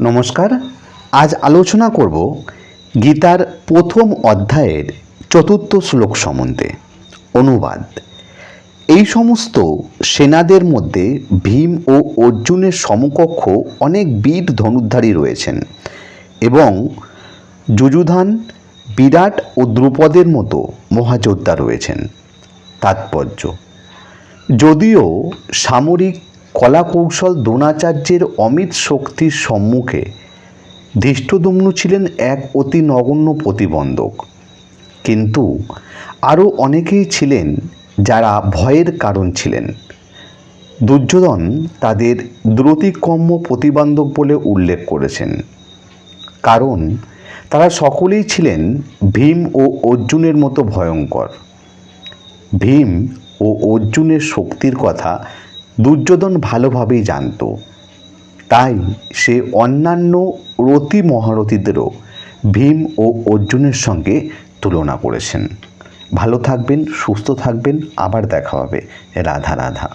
নমস্কার। আজ আলোচনা করব গীতার প্রথম অধ্যায়ের চতুর্থ শ্লোক সম্বন্ধে। অনুবাদ। এই সমস্ত সেনাদের মধ্যে ভীম ও অর্জুনের সমকক্ষ অনেক বীর ধনুদ্ধারী রয়েছেন এবং যুযুধান, বিরাট ও দ্রুপদের মতো মহাযোদ্ধা রয়েছেন। তাৎপর্য। যদিও সামরিক কলাকৌশল দ্রোণাচার্যের অমিত শক্তির সম্মুখে ধৃষ্টদুম্নু ছিলেন এক অতি নগণ্য প্রতিবন্ধক। কিন্তু আরও অনেকেই ছিলেন যারা ভয়ের কারণ ছিলেন। দুর্যোধন তাদের দ্রুতিকম্য প্রতিবন্ধক বলে উল্লেখ করেছেন। কারণ তারা সকলেই ছিলেন ভীম ও অর্জুনের মতো ভয়ঙ্কর। ভীম ও অর্জুনের শক্তির কথা দুর্যোধন ভালোভাবেই জানত। তাই সে অন্যান্য রতি মহারথীদেরও ভীম ও অর্জুনের সঙ্গে তুলনা করেছেন। ভালো থাকবেন, সুস্থ থাকবেন, আবার দেখা হবে। রাধা রাধা।